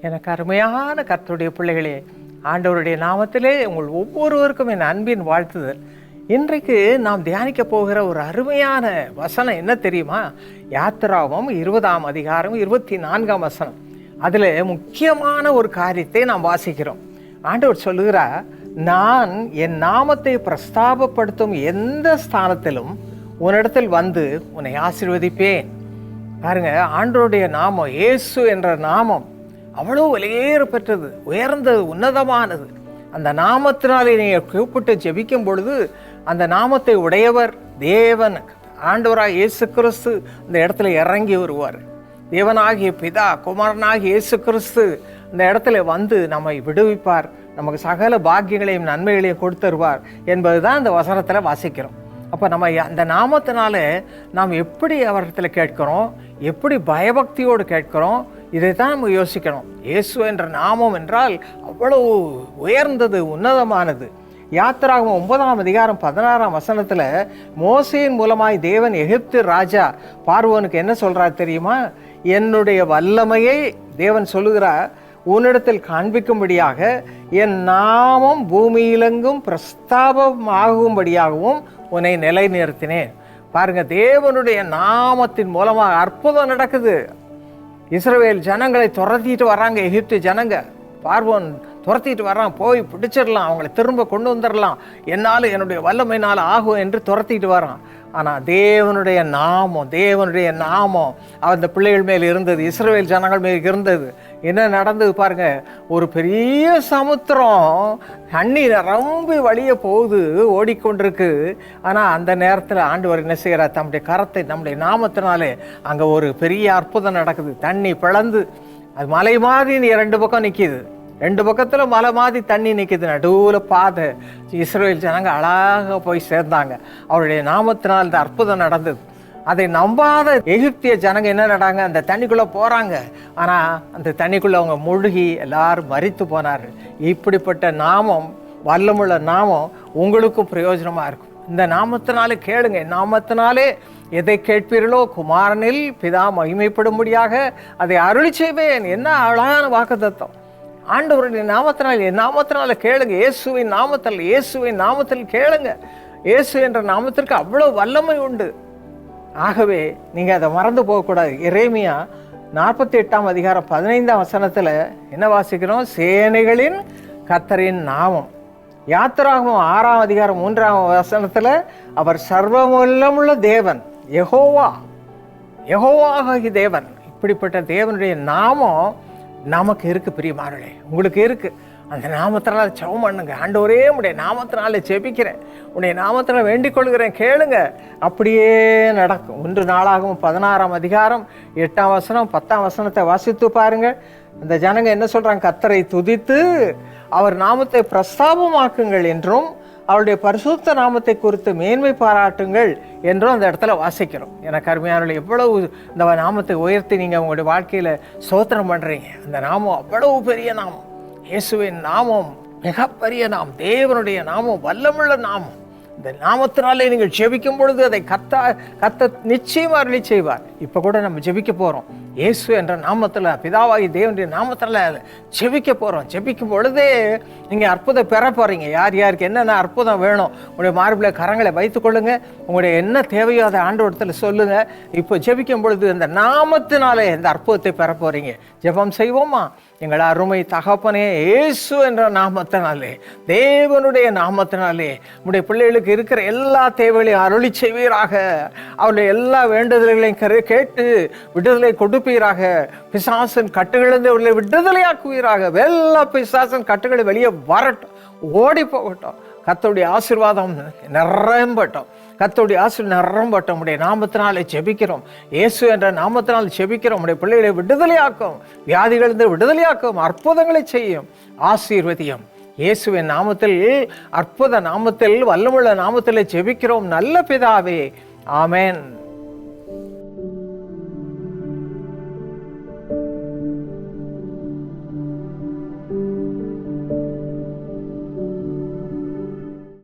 எனக்கு அருமையான கர்த்தருடைய பிள்ளைகளே ஆண்டவருடைய நாமத்திலே உங்கள் ஒவ்வொருவருக்கும் என் அன்பின் வாழ்த்துதல். இன்றைக்கு நாம் தியானிக்க போகிற ஒரு அருமையான வசனம் என்ன தெரியுமா? யாத்திராவும் இருபதாம் அதிகாரம் இருபத்தி நான்காம் வசனம். அதில் முக்கியமான ஒரு காரியத்தை நாம் வாசிக்கிறோம். ஆண்டவர் சொல்லுகிறார் நான் என் நாமத்தை பிரஸ்தாபப்படுத்தும் எந்த ஸ்தானத்திலும் உன்னிடத்தில் வந்து உன்னை ஆசிர்வதிப்பேன். பாருங்க ஆண்டவருடைய நாமம் இயேசு என்ற நாமம் அவ்வளோ விலையேற பெற்றது உயர்ந்தது உன்னதமானது. அந்த நாமத்தினாலே நீங்கள் கூப்பிட்டு ஜெபிக்கும் பொழுது அந்த நாமத்தை உடையவர் தேவன். ஆண்டவராக இயேசு கிறிஸ்து இந்த இடத்துல இறங்கி வருவார். தேவனாகிய பிதா குமாரனாகிய இயேசு கிறிஸ்து இந்த இடத்துல வந்து நம்மை விடுவிப்பார். நமக்கு சகல பாக்கியங்களையும் நன்மைகளையும் கொடுத்தருவார் என்பது தான் இந்த வசனத்தில் வாசிக்கிறோம். அப்போ நம்ம அந்த நாமத்தினால நாம் எப்படி அவரிடத்தில் கேட்கிறோம்? எப்படி பயபக்தியோடு கேட்கிறோம்? இதை தான் நம்ம யோசிக்கணும். இயேசு என்ற நாமம் என்றால் அவ்வளவு உயர்ந்தது உன்னதமானது. யாத்திராகும் ஒன்பதாம் அதிகாரம் பதினாறாம் வசனத்தில் மோசையின் மூலமாய் தேவன் எகிப்து ராஜா பார்வோனுக்கு என்ன சொல்கிறார் தெரியுமா? என்னுடைய வல்லமையை தேவன் சொல்லுகிறார். உன்னிடத்தில் காண்பிக்கும்படியாக என் நாமம் பூமியிலெங்கும் பிரஸ்தாபமாகும்படியாகவும் உன்னை நிலைநிறுத்தினேன். பாருங்க தேவனுடைய நாமத்தின் மூலமாக அற்புதம் நடக்குது. இஸ்ரவேல் ஜனங்களை துரத்திட்டு வராங்க எகிப்து ஜனங்க. பார்வோன் துரத்திட்டு வர்றான் போய் பிடிச்சிடலாம் அவங்களை திரும்ப கொண்டு வந்துடலாம். என்னால் என்னுடைய வல்லமையினால் ஆகும் என்று துரத்திட்டு வரான் ஆனால் தேவனுடைய நாமம் தேவனுடைய நாமம் அந்த பிள்ளைகள் மேல் இருந்தது இஸ்ரவேல் ஜனங்கள் மேல் இருந்தது. என்ன நடந்தது பாருங்க. ஒரு பெரிய சமுத்திரம் தண்ணி நிரம்பி வழிய போகுது ஓடிக்கொண்டிருக்கு. ஆனால் அந்த நேரத்தில் ஆண்டவர் என்ன செய்கிறார் தம்முடைய கரத்தை நம்முடைய நாமத்தினாலே அங்கே ஒரு பெரிய அற்புதம் நடக்குது. தண்ணி பிளந்து அது மலை மாதிரி ரெண்டு பக்கம் நிற்கிது ரெண்டு பக்கத்தில் மலை மாதிரி தண்ணி நிற்கிது நடுவில் பாதை. இஸ்ரேல் ஜனங்க அழகாக போய் சேர்ந்தாங்க. அவருடைய நாமத்தினால் இந்த அற்புதம் நடந்தது. அதை நம்பாத எகிப்திய ஜனங்க என்ன நடாங்க? அந்த தண்ணிக்குள்ளே போகிறாங்க ஆனால் அந்த தண்ணிக்குள்ளே அவங்க முழுகி எல்லாரும் மறித்து போனார். இப்படிப்பட்ட நாமம் வல்லமுள்ள நாமம் உங்களுக்கும் பிரயோஜனமாக இருக்கும். இந்த நாமத்தினாலே கேளுங்க. நாமத்தினாலே எதை கேட்பீர்களோ? குமாரனில் பிதா மகிமைப்படும்படியாக அதை அருளி செய்வேன். என்ன அழகான வாக்குத்தத்தம். ஆண்டவருடைய நாமத்தினால் என் நாமத்தினால கேளுங்க. இயேசுவின் நாமத்தில் இயேசுவின் நாமத்தில் கேளுங்க. இயேசு என்ற நாமத்திற்கு அவ்வளோ வல்லமை உண்டு. ஆகவே நீங்கள் அதை மறந்து போகக்கூடாது. இறைமையா நாற்பத்தி எட்டாம் அதிகாரம் பதினைந்தாம் வசனத்தில் என்ன வாசிக்கிறோம்? சேனைகளின் கத்தரின் நாமம். யாத்திராகவும் ஆறாம் அதிகாரம் மூன்றாம் வசனத்தில் அவர் சர்வமுள்ளமுள்ள தேவன் எகோவா எகோவாகி தேவன். இப்படிப்பட்ட தேவனுடைய நாமம் நமக்கு இருக்கு பிரியமானே உங்களுக்கு இருக்குது அந்த நாமத்தினால் ஜெபம் பண்ணுங்க. ஆண்டவரே உடைய நாமத்தினால ஜெபிக்கிறேன். உடைய நாமத்தினால வேண்டிக் கொள்கிறேன் கேளுங்க. அப்படியே நடக்கும். ஒன்று நாளாகவும் பதினாறாம் அதிகாரம் எட்டாம் வசனம் பத்தாம் வசனத்தை வாசித்து பாருங்க. அந்த ஜனங்க என்ன சொல்கிறாங்க கத்தரை துதித்து அவர் நாமத்தை பிரஸ்தாபமாக்குங்கள் என்றும் அவருடைய பரிசுத்த நாமத்தை குறித்து மேன்மை பாராட்டுங்கள் என்றும் அந்த இடத்துல வாசிக்கிறோம். எனக்கு அருமையானவர்கள் எவ்வளவு இந்த நாமத்தை உயர்த்தி நீங்கள் உங்களுடைய வாழ்க்கையில் சோத்திரம் பண்ணுறீங்க அந்த நாமம் அவ்வளவு பெரிய நாமம். இயேசுவின் நாமம் மிகப்பெரிய நாம் தேவனுடைய நாமம் வல்லமுள்ள நாமம். இந்த நாமத்தினாலே நீங்கள் ஜெபிக்கும் பொழுது அதை கத்தா கத்த நிச்சயமாக அருளி செய்வார். இப்போ கூட நம்ம ஜெபிக்க போகிறோம் இயேசு என்ற நாமத்தில் பிதாவாகி தேவனுடைய நாமத்தில் செபிக்க போகிறோம் செபிக்கும் பொழுதே நீங்கள் அற்புதம் பெற போகிறீங்க யார் யாருக்கு என்னென்ன அற்புதம் வேணும் உங்களுடைய மார்பில் கரங்களை வைத்துக்கொள்ளுங்க உங்களுடைய என்ன தேவையோ அதை ஆண்டவரத்தில் சொல்லுங்கள் இப்போ ஜெபிக்கும் பொழுது இந்த நாமத்தினாலே இந்த அற்புதத்தை பெற போகிறீங்க ஜெபம் செய்வோமா? எங்கள் அருமை தகப்பனே இயேசு என்ற நாமத்தினாலே தேவனுடைய நாமத்தினாலே உடைய பிள்ளைகளுக்கு இருக்கிற எல்லா தேவைகளையும் அருளி செய்வீராக. அவருடைய எல்லா வேண்டுதல்களையும் கரு- கேட்டு விடுதலை கொடுப்பீராக பிசாசன் கட்டுகளிலிருந்து அவர்களை விடுதலையாக்குவீராக. எல்லா பிசாசன் கட்டுகளை வெளியே வரட்டும். ஓடி போகட்டும். கத்தோடைய ஆசீர்வாதம் நிரம்பட்டும். கத்தோடைய ஆசிரியர் நிரம்பட்டும். உடைய நாமத்தினாலே ஜெபிக்கிறோம். இயேசு என்ற நாமத்தினால் ஜெபிக்கிறோம். உடைய பிள்ளைகளை விடுதலையாக்கும். வியாதிகளிலிருந்து விடுதலையாக்கும். அற்புதங்களை செய்யும். ஆசீர்வதியம். இயேசுவின் நாமத்தில் அற்புத நாமத்தில் வல்லமுள்ள நாமத்தில் ஜெபிக்கிறோம். நல்ல பிதாவே. ஆமேன்.